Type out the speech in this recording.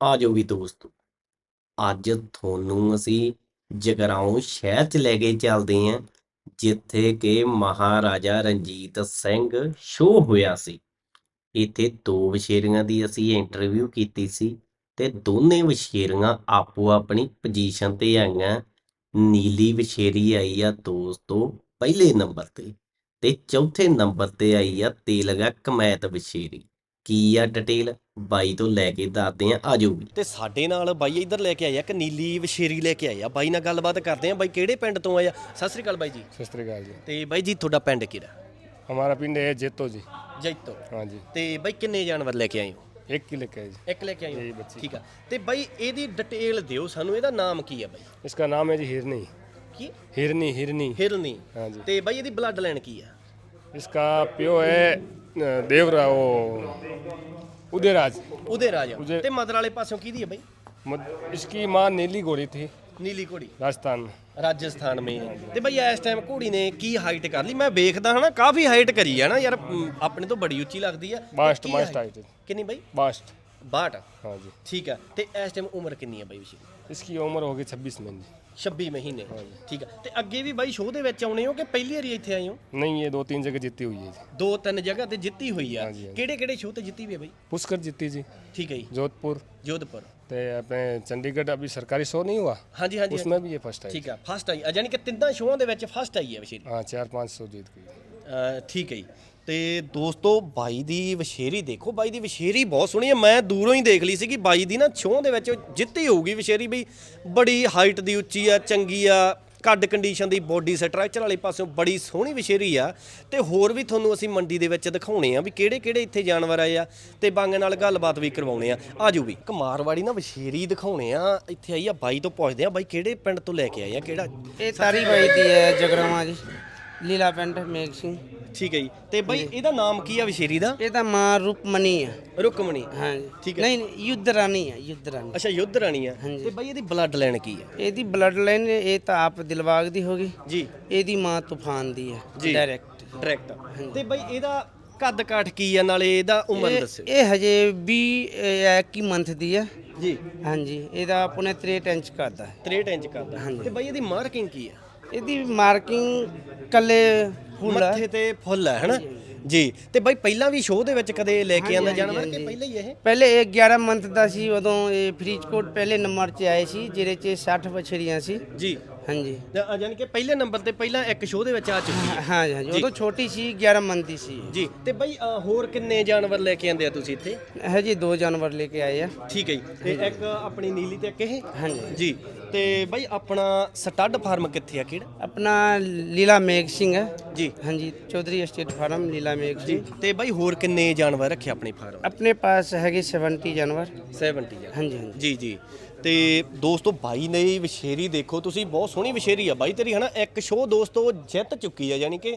ਆ ਜਾਓ ਵੀ ਦੋਸਤੋ। ਅੱਜ ਤੁਹਾਨੂੰ ਅਸੀਂ ਜਗਰਾਉਂ ਸ਼ਹਿਰ 'ਚ ਲੈ ਕੇ ਚੱਲਦੇ ਹਾਂ, ਜਿੱਥੇ ਕਿ ਮਹਾਰਾਜਾ ਰਣਜੀਤ ਸਿੰਘ ਸ਼ੋਅ ਹੋਇਆ ਸੀ। ਇੱਥੇ ਦੋ ਵਛੇਰੀਆਂ ਦੀ ਅਸੀਂ ਇੰਟਰਵਿਊ ਕੀਤੀ ਸੀ ਤੇ ਦੋਨੇ ਵਛੇਰੀਆਂ ਆਪੋ ਆਪਣੀ ਪੋਜੀਸ਼ਨ ਤੇ ਆਈਆਂ ਨੀਲੀ ਵਛੇਰੀ ਆਈ ਆ ਦੋਸਤੋ ਪਹਿਲੇ ਨੰਬਰ ਤੇ ਤੇ ਚੌਥੇ ਨੰਬਰ ਤੇ ਆਈ ਆ ਤੇਲਗਾ ਕਮੈਤ ਵਛੇਰੀ। ਕੀ ਆ ਡਿਟੇਲ ਬਾਈ ਤੋਂ ਲੈ ਕੇ ਦੱਸਦੇ ਆ ਆਜੋ ਵੀ ਤੇ ਸਾਡੇ ਨਾਲ ਬਾਈ ਇੱਧਰ ਲੈ ਕੇ ਆਇਆ ਇੱਕ ਨੀਲੀ ਵਸ਼ੇਰੀ ਲੈ ਕੇ ਆਇਆ ਬਾਈ ਨਾਲ ਗੱਲਬਾਤ ਕਰਦੇ ਆ ਬਾਈ ਕਿਹੜੇ ਪਿੰਡ ਤੋਂ ਆਇਆ ਸਤਿ ਸ੍ਰੀ ਅਕਾਲ ਬਾਈ ਜੀ ਸਤਿ ਸ੍ਰੀ ਅਕਾਲ ਜੀ ਤੇ ਬਾਈ ਜੀ ਤੁਹਾਡਾ ਪਿੰਡ ਕਿਹੜਾ हमारा पिंड है जेतो जी ਜੈਤੋ हाँ जी ਤੇ ਬਾਈ ਕਿੰਨੇ ਜਾਨਵਰ ਲੈ ਕੇ ਆਏ ਹੋ एक की लेके है जी ਇੱਕ ਲੈ ਕੇ ਆਏ ਜੀ, ਹੋ ਬੱਚੀ। ਠੀਕ ਆ ਤੇ ਬਾਈ ਇਹਦੀ ਡਿਟੇਲ ਦਿਓ ਸਾਨੂੰ ਇਹਦਾ ਨਾਮ ਕੀ ਆ ਬਾਈ इसका नाम है जी हिरनी ਕੀ हिरनी हिरनी ਹਿਰਨੀ हाँ जी ਤੇ ਬਾਈ ਇਹਦੀ ਬਲੱਡ ਲਾਈਨ ਕੀ ਆ इसका प्यो है अ, देवरा वो उदयराज ਉਹਦੇ ਰਾਜਾ ਉਹਦੇ- ਤੇ ਮਦਰ ਵਾਲੇ ਪਾਸਿਓਂ ਕਿਹਦੀ ਆ ਬਾਈ मद- इसकी माँ नीली घोड़ी थी ਨੀਲੀ ਘੋੜੀ राजस्थान में ਰਾਜਸਥਾਨ ਮੇ ਤੇ ਬਈ ਇਸ ਟਾਈਮ ਘੋੜੀ ਨੇ ਕੀ ਹਾਈਟ ਕਰ ਲਈ ਮੈਂ ਵੇਖਦਾ ਹਨਾ ਕਾਫੀ ਹਾਈਟ ਕਰੀ ਆ ਨਾ ਯਾਰ ਮ, ਆਪਣੇ ਤੋਂ ਬੜੀ ਉੱਚੀ ਲੱਗਦੀ ਆ बास्ट ਕੀ बास्ट height? आई थी ਕਿੰਨੀ ਬਈ बास्ट 62 हाँ जी ਠੀਕ ਆ ਤੇ ਇਸ ਟਾਈਮ ਉਮਰ ਕਿੰਨੀ ਆ ਬਾਈ ਵਿਸ਼ੀ इसकी उम्र होगी छब्बीस महीने 26 ਮਹੀਨੇ ਠੀਕ ਆ ਤੇ ਅੱਗੇ ਵੀ ਬਾਈ ਸ਼ੋਅ ਦੇ ਵਿੱਚ ਆਉਣੇ ਹੋ ਕਿ ਪਹਿਲੀ ਵਾਰੀ ਇੱਥੇ ਆਏ ਹੋ नहीं ये दो तीन जगह जीती हुई है जी ਦੋ ਤਿੰਨ ਜਗ੍ਹਾ ਤੇ ਜਿੱਤੀ ਹੋਈ ਆ ਹਾਂਜੀ, ਹਾਂਜੀ। ਕਿਹੜੇ ਕਿਹੜੇ ਸ਼ੋਅ ਤੇ ਜਿੱਤੀ ਵੀ ਆ ਬਾਈ पुष्कर जीती जी ਠੀਕ ਹੈ ਜੀ जोधपुर ਜੋਧਪੁਰ तो अपने चंडीगढ़ अभी सरकारी शो नहीं हुआ ਹਾਂਜੀ ਹਾਂਜੀ उसमें भी ये फर्स्ट आई ਠੀਕ ਆ ਫਸਟ ਆਈ ਆ ਯਾਨੀ ਕਿ ਤਿੰਨਾਂ ਸ਼ੋਆਂ ਦੇ ਵਿੱਚ ਫਸਟ ਆਈ ਆ ਵਿਸ਼ੇਰੀ हाँ चार पाँच सौ जीत गई ਅਹ ਠੀਕ ਹੈ ਜੀ ਤੇ ਦੋਸਤੋ ਬਾਈ ਦੀ ਵਿਸ਼ੇਰੀ ਦੇਖੋ, ਬਾਈ ਦੀ ਵਿਸ਼ੇਰੀ ਬਹੁਤ ਸੋਹਣੀ ਹੈ। ਮੈਂ ਦੂਰੋਂ ਹੀ ਦੇਖ ਲਈ ਸੀ ਕਿ ਬਾਈ ਦੀ ਨਾ ਛੋਹ ਦੇ ਵਿੱਚ ਜਿੱਤੀ ਹੋਊਗੀ ਵਿਸ਼ੇਰੀ ਬਈ ਬੜੀ ਹਾਈਟ ਦੀ ਉੱਚੀ ਆ, ਚੰਗੀ ਆ ਕੱਡ ਕੰਡੀਸ਼ਨ ਦੀ ਬੋਡੀ ਸਟਰਕਚਰ ਵਾਲੇ ਪਾਸਿਓਂ ਬੜੀ ਸੋਹਣੀ ਵਿਸ਼ੇਰੀ ਆ। ਤੇ ਹੋਰ ਵੀ ਤੁਹਾਨੂੰ ਅਸੀਂ ਮੰਡੀ ਦੇ ਵਿੱਚ ਦਿਖਾਉਣੇ ਆ ਵੀ ਕਿਹੜੇ ਕਿਹੜੇ ਇੱਥੇ ਜਾਨਵਰ ਆਏ ਆ ਤੇ ਬਾਂਗੇ ਨਾਲ ਗੱਲਬਾਤ ਵੀ ਕਰਵਾਉਣੇ ਆ। ਆਜੋ ਵੀ, ਕਮਾਰਵਾੜੀ ਨਾ ਵਿਸ਼ੇਰੀ ਦਿਖਾਉਣੇ ਆ। ਇੱਥੇ ਆਈ ਆ, ਬਾਈ ਤੋਂ ਪੁੱਛਦੇ ਆ, ਬਾਈ ਕਿਹੜੇ ਪਿੰਡ ਤੋਂ ਲੈ ਕੇ ਆਏ ਆ, ਕਿਹੜਾ? ਇਹ ਤਾਰੀ ਬਾਈ ਦੀ ਹੈ, ਜਗਰਾਵਾਂ ਦੀ। ਲੀਲਾ ਪਿੰਡ ਮੇਘ ਸਿੰਘ। ਠੀਕ ਹੈ ਜੀ। ਤੇ ਬਾਈ ਇਹਦਾ ਨਾਮ ਕੀ ਆ ਵਿਸ਼ੇਰੀ ਦਾ? ਇਹ ਤਾਂ ਮਾਂ ਰੂਪਮਣੀ ਹੈ ਰੁਕਮਣੀ। ਹਾਂ ਠੀਕ ਹੈ। ਨਹੀਂ ਨਹੀਂ, ਯੁੱਧ ਰਾਣੀ ਹੈ ਯੁੱਧ ਰਾਣੀ। ਅੱਛਾ ਯੁੱਧ ਰਾਣੀ ਆ। ਹਾਂਜੀ। ਤੇ ਬਾਈ ਇਹਦੀ ਬਲੱਡ ਲਾਈਨ ਕੀ ਆ? ਇਹਦੀ ਬਲੱਡ ਲਾਈਨ ਇਹ ਤਾਂ ਆਪ ਦਿਲਬਾਗ ਦੀ ਹੋ ਗਈ। ਜੀ। ਇਹਦੀ ਮਾਂ ਤੂਫਾਨ ਦੀ ਜੀ। ਡਾਇਰੈਕਟ ਡਾਇਰੈਕਟ ਤੇ ਬਾਈ ਇਹਦਾ ਕੱਦ ਕਾਠ ਕੀ ਆ? ਨਾਲੇ ਇਹਦਾ ਉਮਰ ਦੱਸਿਓ। ਇਹ ਹਜੇ 20 21 ਮੰਥ ਦੀ ਹੈ ਜੀ। ਹਾਂਜੀ। ਇਹਦਾ ਆਪਣੇ 63 ਇੰਚ ਕਰਦਾ ਹੈ 63 ਇੰਚ ਕੱਦ ਆ। ਤੇ ਬਾਈ ਇਹਦੀ ਮਾਰਕਿੰਗ ਕੀ ਆ? ਇਹਦੀ ਮਾਰਕਿੰਗ ਕੱਲੇ ਫੁੱਲ ਹੈ ਮੱਥੇ ਤੇ ਫੁੱਲ ਹੈ ਹਨਾ? ਜੀ। ਤੇ ਬਾਈ ਪਹਿਲਾਂ ਵੀ ਸ਼ੋਅ ਦੇ ਵਿੱਚ ਕਦੇ ਲੈ ਕੇ ਆਂਦਾ ਜਾਨਵਰ ਕਿ ਪਹਿਲਾਂ ਹੀ ਇਹ? ਪਹਿਲੇ ਇਹ 11 ਮੰਥ ਦਾ ਸੀ ਉਦੋਂ ਇਹ ਫਰੀਦਕੋਟ ਪਹਿਲੇ ਨੰਬਰ 'ਚ ਆਏ ਸੀ ਜਿਹਦੇ 'ਚ 60 ਬਛੜੀਆਂ ਸੀ। ਜੀ। ਹਾਂਜੀ। ਯਾਨੀ ਕਿ ਪਹਿਲੇ ਨੰਬਰ ਤੇ ਪਹਿਲਾਂ ਇੱਕ ਸ਼ੋਅ ਦੇ ਵਿੱਚ ਆ ਚੁੱਕੀ ਹੈ। ਹਾਂ ਜੀ, ਹਾਂਜੀ ਉਦੋਂ ਛੋਟੀ ਸੀ 11 ਮੰਥ ਦੀ ਸੀ। ਜੀ ਤੇ ਬਾਈ ਅ, ਹੋਰ ਕਿੰਨੇ ਜਾਨਵਰ ਲੈ ਕੇ ਆਂਦੇ ਆ ਤੁਸੀਂ ਇੱਥੇ? ਹੈ ਜੀ ਦੋ ਜਾਨਵਰ ਲੈ ਕੇ ਆਏ ਆ। ਠੀਕ ਹੈ ਜੀ। ਤੇ ਇੱਕ ਆਪਣੀ ਨੀਲੀ ਤੇ ਇੱਕ ਇਹ? ਹਾਂਜੀ। ਜੀ ਤੇ ਬਾਈ ਆਪਣਾ ਸਟੱਡ ਫਾਰਮ ਕਿੱਥੇ ਆ ਕਿਹੜਾ? ਆਪਣਾ ਲੀਲਾ ਮੇਘ ਸਿੰਘ ਹੈ। ਜੀ। ਹਾਂਜੀ ਚੌਧਰੀ estate ਫਾਰਮ ਲੀਲਾ ਮੇਘ ਸਿੰਘ। ਤੇ ਬਾਈ ਹੋਰ ਕਿੰਨੇ ਜਾਨਵਰ ਰੱਖੇ ਆਪਣੇ ਫਾਰਮ? ਆਪਣੇ ਪਾਸ ਹੈਗੇ 70 ਜਾਨਵਰ। 70 ਜਾਨਵਰ। ਹਾਂਜੀ ਹਾਂਜੀ। ਜੀ ਜੀ। ਤੇ ਦੋਸਤੋ, ਬਾਈ ਨੇ ਵਿਸ਼ੇਰੀ ਦੇਖੋ, ਤੁਸੀਂ ਬਹੁਤ ਸੋਹਣੀ ਵਿਸ਼ੇਰੀ ਆ ਬਾਈ ਤੇਰੀ, ਹਨਾ? ਇੱਕ ਸ਼ੋਅ ਦੋਸਤੋ ਜਿੱਤ ਚੁੱਕੀ ਆ, ਯਾਨੀ ਕਿ